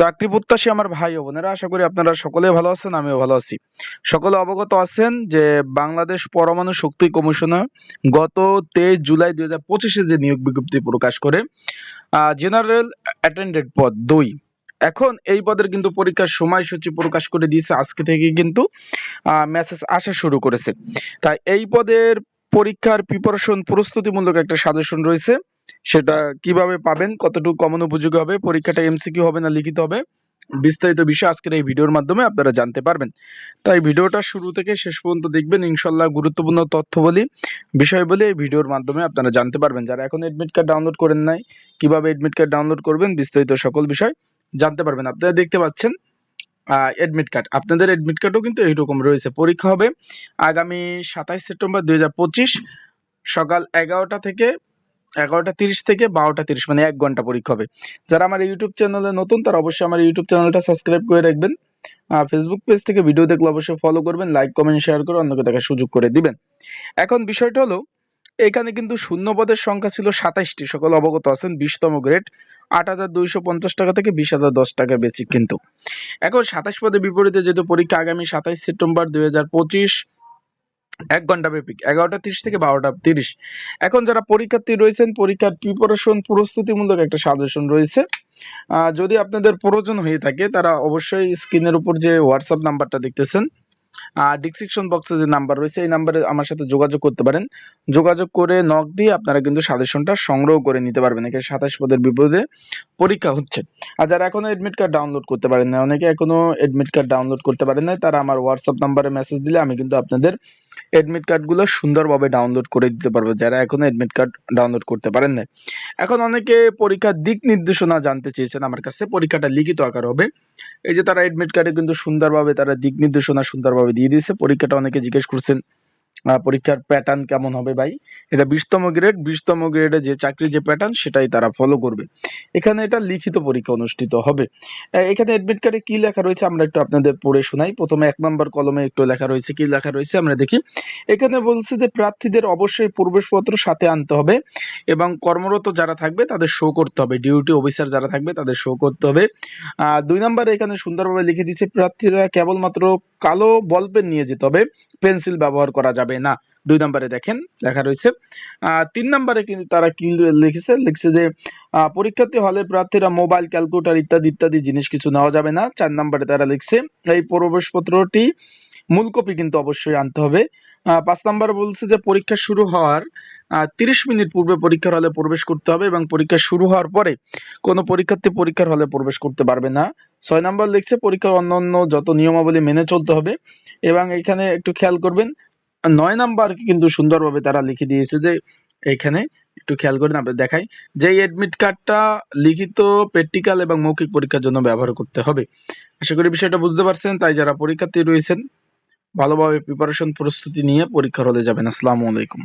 চাকরি প্রত্যাশী আমার ভাই ও বোনেরা, আশা করি আপনারা সকলে ভালো আছেন, আমিও ভালো আছি। সকলে অবগত আছেন যে বাংলাদেশ পরমাণু শক্তি কমিশনার গত তেইশ জুলাই দুই হাজার পঁচিশে যে নিয়োগ বিজ্ঞপ্তি প্রকাশ করে জেনারেল অ্যাটেন্ডেড পদ দুই। এখন এই পদের কিন্তু পরীক্ষার সময়সূচি প্রকাশ করে দিয়েছে, আজকে থেকে কিন্তু মেসেজ আসা শুরু করেছে। তাই এই পদের পরীক্ষার প্রিপারেশন প্রস্তুতিমূলক একটা সাজেশন রয়েছে। সেটা কীভাবে পাবেন, কতটুকু কমন উপযোগী হবে, পরীক্ষাটা এমসিকিউ হবে না লিখিত হবে, বিস্তারিত বিষয় আজকের এই ভিডিওর মাধ্যমে আপনারা জানতে পারবেন। তাই ভিডিওটা শুরু থেকে শেষ পর্যন্ত দেখবেন ইনশাল্লাহ গুরুত্বপূর্ণ তথ্য বলি বিষয় বলে এই ভিডিওর মাধ্যমে আপনারা জানতে পারবেন। যারা এখন এডমিট কার্ড ডাউনলোড করেন নাই, কীভাবে এডমিট কার্ড ডাউনলোড করবেন, বিস্তারিত সকল বিষয় জানতে পারবেন। আপনারা দেখতে পাচ্ছেন এডমিট কার্ড আপনাদের এডমিট কার্ডও কিন্তু এইরকম রয়েছে। পরীক্ষা হবে আগামী সাতাইশ সেপ্টেম্বর দুই হাজার পঁচিশ সকাল এগারোটা থেকে এগারোটা তিরিশ থেকে বারোটা তিরিশ মানে এক ঘণ্টা পরীক্ষা হবে। যারা আমার ইউটিউব চ্যানেলে নতুন, তারা অবশ্যই আমার ইউটিউব চ্যানেলটা সাবস্ক্রাইব করে রাখবেন। ফেসবুক পেজ থেকে ভিডিও দেখলে অবশ্যই ফলো করবেন লাইক কমেন্ট শেয়ার করে অন্যকে দেখার সুযোগ করে দিবেন। এখন বিষয়টা হলো, এখানে কিন্তু শূন্য পদের সংখ্যা ছিল সাতাইশটি, সকল অবগত আছেন, বিশতম গ্রেড আট হাজার দুইশো পঞ্চাশ টাকা থেকে বিশ হাজার দশ টাকা বেসিক কিন্তু। এখন সাতাশ পদের বিপরীতে যেহেতু পরীক্ষা আগামী সাতাইশ সেপ্টেম্বর দুই হাজার পঁচিশ এক ঘণ্টা ব্যাপী, এগারোটা তিরিশ থেকে বারোটা তিরিশ। এখন যারা পরীক্ষার্থী রয়েছেন, পরীক্ষার প্রিপারেশন প্রস্তুতিমূলক একটা সাজেশন রয়েছে। যদি আপনাদের প্রয়োজন হয়ে থাকে, তারা অবশ্যই স্ক্রিনের উপর যে হোয়াটসঅ্যাপ নাম্বারটা দেখতেছেন ডিসক্রিপশন বক্সে যে নাম্বার রয়েছে, এই নাম্বারে আমার সাথে যোগাযোগ করতে পারেন। যোগাযোগ করে নক দিয়ে আপনারা কিন্তু সাজেশনটা সংগ্রহ করে নিতে পারবেন। এখানে সাতাশ পদের বিপদে পরীক্ষা হচ্ছে। আর যারা এখনও এডমিট কার্ড ডাউনলোড করতে পারেন না অনেকে এখনও অ্যাডমিট কার্ড ডাউনলোড করতে পারেন না তারা আমার হোয়াটসঅ্যাপ নাম্বারে মেসেজ দিলে আমি কিন্তু আপনাদের এডমিট কার্ডগুলো সুন্দরভাবে ডাউনলোড করে দিতে পারবে, যারা এখনও এডমিট কার্ড ডাউনলোড করতে পারেন না এখন অনেকে পরীক্ষার দিক নির্দেশনা জানতে চেয়েছেন, আমার কাছে পরীক্ষাটা লিখিত আকার হবে। এই যে তারা এডমিট কার্ডে কিন্তু সুন্দরভাবে তারা দিক নির্দেশনা সুন্দরভাবে দিয়ে দিয়েছে, পরীক্ষাটা অনেকে জিজ্ঞেস করছেন পরীক্ষার প্যাটার্ন কেমন হবে ভাই? এটা বিশতম গ্রেড বিশতম গ্রেডে যে চাকরির যে প্যাটার্ন সেটাই তারা ফলো করবে। এখানে এটা লিখিত পরীক্ষা অনুষ্ঠিত হবে। এখানে এডমিট কার্ডে কি লেখা রয়েছে আমরা একটু আপনাদের পড়ে শোনাই। প্রথমে এক নম্বর কলমে একটু লেখা রয়েছে, কি লেখা রয়েছে আমরা দেখি। এখানে বলছে যে প্রার্থীদের অবশ্যই প্রবেশপত্র সাথে আনতে হবে এবং কর্মরত যারা থাকবে তাদের শো করতে হবে। ডিউটি অফিসার যারা থাকবে তাদের শো করতে হবে। দুই নম্বরে এখানে সুন্দরভাবে লিখে দিচ্ছে প্রার্থীরা কেবলমাত্র কালো বল পেন নিয়ে যেতে হবে। পেন্সিল ব্যবহার করা যাবে না। দুই নম্বরে দেখেন, লেখা রয়েছে তিন নম্বরে কিন্তু তারা কি লিখেছে? লিখছে যে পরীক্ষার্থী হলে প্রার্থীরা মোবাইল, ক্যালকুলেটর ইত্যাদি ইত্যাদি জিনিস কিছু নেওয়া যাবে না। চার নম্বরে তারা লিখছে, এই প্রবেশপত্রটি মূল কপি কিন্তু অবশ্যই আনতে হবে। পাঁচ নম্বর বলছে যে, পরীক্ষা শুরু হওয়ার তিরিশ মিনিট পূর্বে পরীক্ষার হলে প্রবেশ করতে হবে এবং পরীক্ষা শুরু হওয়ার পরে কোনো পরীক্ষার্থী পরীক্ষার হলে প্রবেশ করতে পারবে না। ছয় নম্বর লিখছে, পরীক্ষার অন্য অন্য যত নিয়মাবলী মেনে চলতে হবে এবং এখানে একটু খেয়াল করবেন নয় নাম্বার কিন্তু সুন্দরভাবে তারা লিখে দিয়েছে যে এখানে একটু খেয়াল করেন আপনি দেখাই, যে এডমিট কার্ডটা লিখিত প্র্যাকটিক্যাল এবং মৌখিক পরীক্ষার জন্য ব্যবহার করতে হবে। আশা করি বিষয়টা বুঝতে পারছেন, তাই যারা পরীক্ষার্থী রয়েছেন, ভালোভাবে প্রিপারেশন প্রস্তুতি নিয়ে পরীক্ষার হলে যাবেন। আসসালামু আলাইকুম।